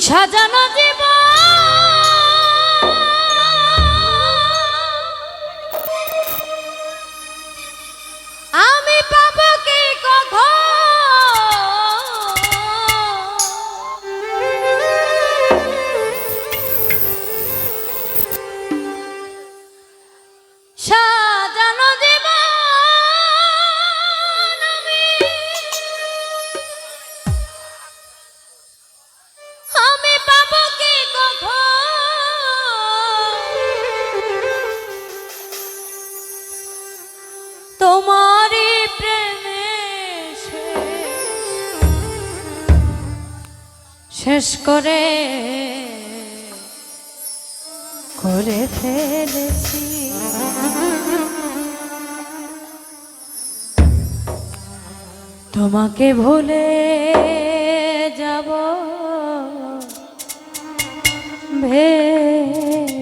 সাজানো জীব আমি পাব কি কখন সাজানো শেষ করে করে ফেলেছি। তোমাকে ভুলে যাব ভেবেছি।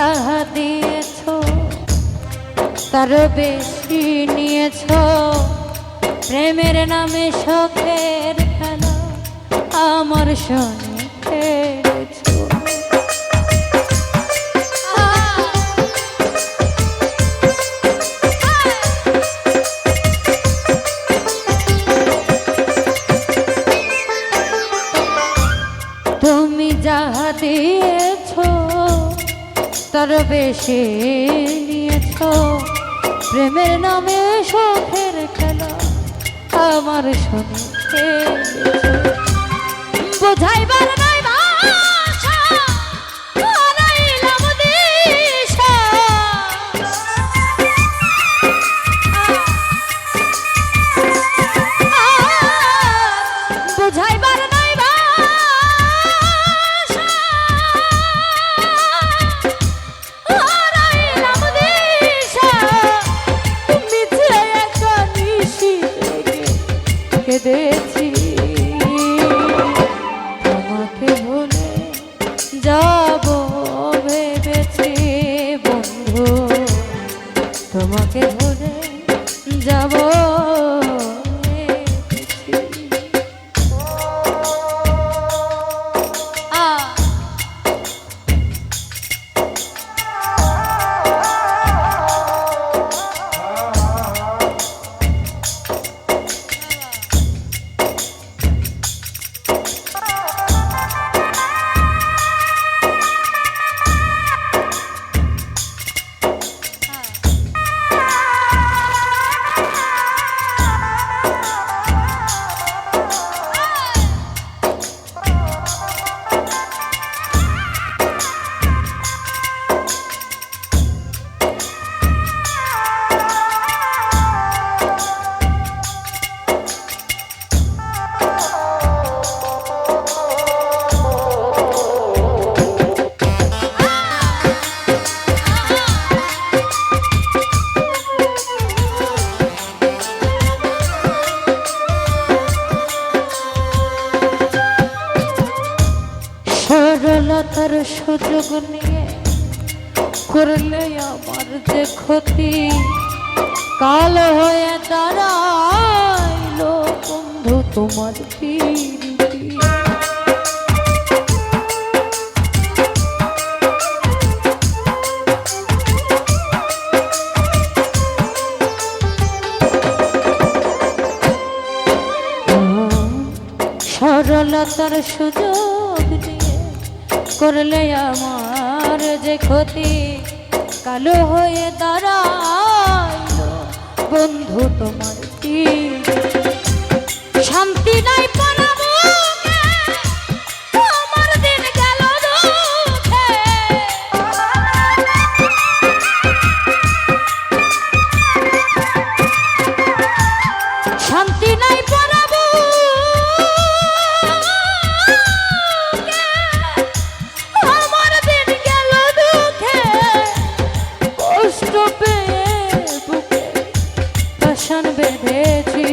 যাহা দিয়েছ তার বেশি নিয়েছ। প্রেমের নামে শখের খেলা আমার সনে তার বেশি নিয়েছ। প্রেমের নামে শখের খেলা আমার সঙ্গে বোঝাইবার করলে আমার যে ক্ষতি? কাল হয়ে দাঁড়াইলো বন্ধু তোমার পিরিতি। সরলতার সুযোগ দিয়ে করলে আমার যে ক্ষতি কালো হয়ে দাঁড়ায় বন্ধু তোমার তীর বেঁধেছি।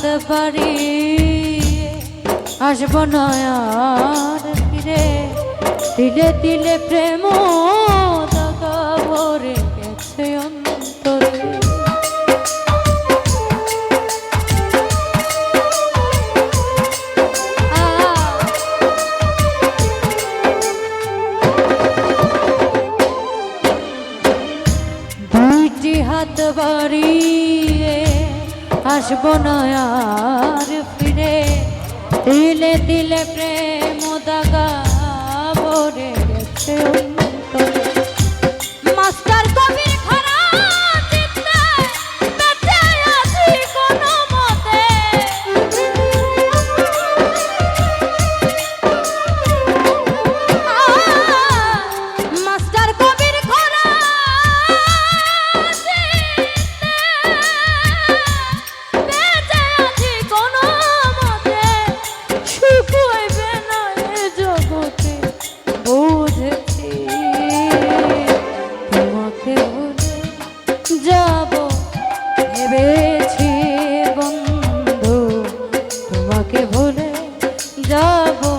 হাত বাড়ি আসব নয়ার তিলে প্রেম দাগা ভরে গেছে অন্তরে। আসব না প্রেম দাগা ভরে গেছে যাব